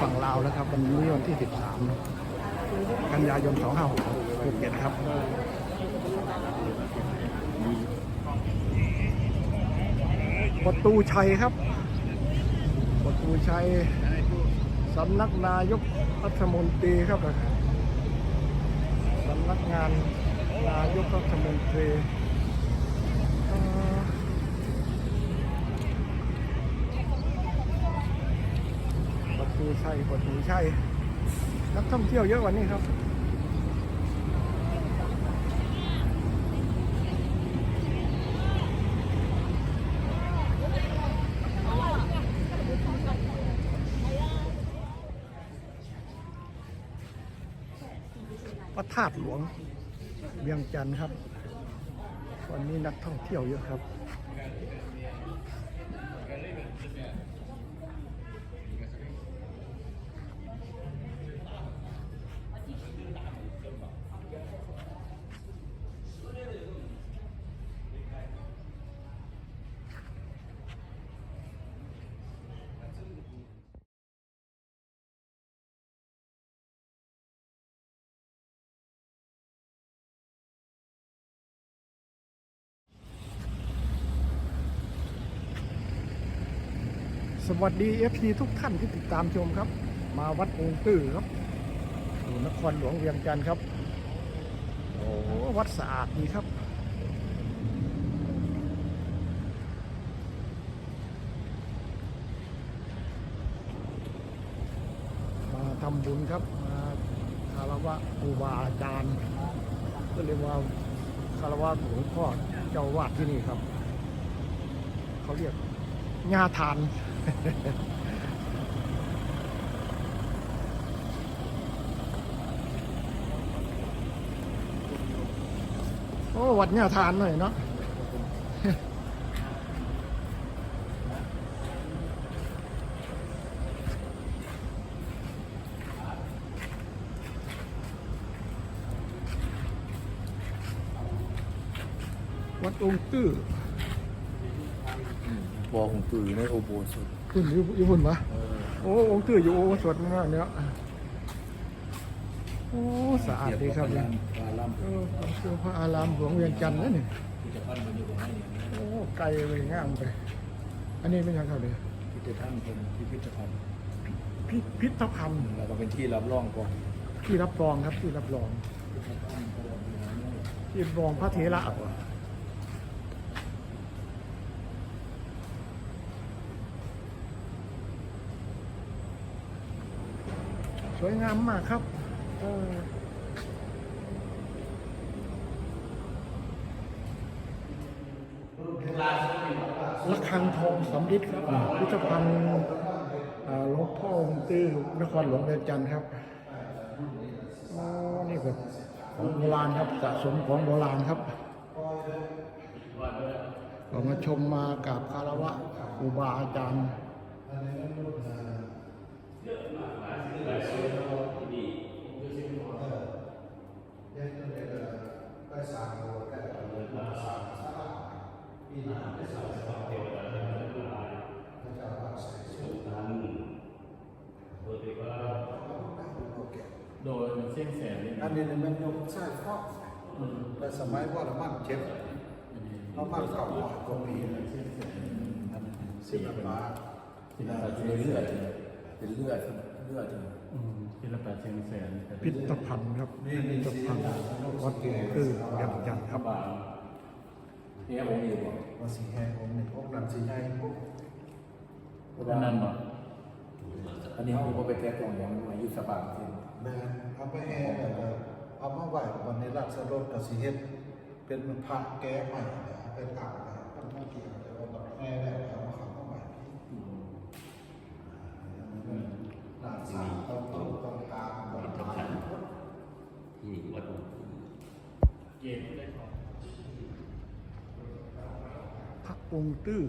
ฝั่งลาวแล้วครับวันนี้วันที่ 13 กันยายน 2566ภูเก็ตครับประตูชัยครับประตูชัยสำนักนายกรัฐมนตรีครับสำนักงานนายกรัฐมนตรีเอ่อ ประตูชัยประตูชัยนักท่องเที่ยวเยอะวันนี้ครับพระธาตุหลวงเวียงจันทร์ครับ วันนี้นักท่องเที่ยวเยอะครับ สวัสดี FC ทุกท่านที่ติดตามชมครับ มาวัดองค์ตื้อครับอยู่นครหลวงเวียงจันทร์ครับโอ้วัดสะอาดดีครับ มาทำบุญครับมาคารวะครูบาอาจารย์ ก็เรียกว่าคารวะหลวงพ่อเจ้าวาดที่นี่ครับ เขาเรียก งาทาน โอ้วัดงาทานหน่อยเนาะวัดองค์ตื้อ บอของปือในโอโบสุดขึ้นอยู่ญี่ปุ่นปะโอ้องค์ตื้ออยู่โอ้สวดมากเนี่ยโอ้สะอาดดีครับเนี่ยปลาล่ำเออคือพระอารามหลวงเวียงจันทร์นั่นนี่พิพิธภัณฑ์มันอยู่ตรงนี้โอ้ไกลไปง่ามไป อันนี้เป็นยังไงครับเนี่ยพิพิธภัณฑ์เป็นพิพิธภัณฑ์พิพิธภัณฑ์แล้วก็เป็นที่รับรองก่อนที่รับรองครับที่รับรองที่รับรองพระเถระเหรอส วยงามมากครับเออระฆังทองสำริดครับพิพิธภัณฑ์อ่าหลวงพ่อองค์ตื้อนครหลวงเวียงจันทร์ครับอ๋อนี่แบบของโบราณครับสะสมของโบราณครับเรามาชมมากับคารวะครูบาอาจารย์ โดยเส้นแสนนี่อันนี้เนี่ยมันยกใช่ข้อแต่สมัยว่าละมันเจ็บละมันเก่ากว่ากว่าปีเลยสิบาทศิลปะเป็นเลือดเป็นเลือดเลือดศิลปะเชียงแสนพิพิธภัณฑ์ครับพิพิธภัณฑ์วัดคือเวียงจันทร์ครับบาเนี่ยผมอยู่บ่ว่าสีแห้งองค์นี้องค์นั้นสีใหญ่พวกอันนั้นบ่อันนี้ผมก็ไปแก้ตรงอย่างมาอยู่สบายเอง แม่นเอาไปแห่เอามาไหว้วันนี้ราชรถกับสีเฮ็ดเป็นพระแก้ใหม่เนี่ยเป็นอ่างนี่ยเป็นมาเกี่ยวแต่ว่าแบบแห่แล้วเอามาขังมาใหม่หลานสาวต้องต้องต้องตามต้องตามที่วัดเย็นได้ของพระองค์ตื้อ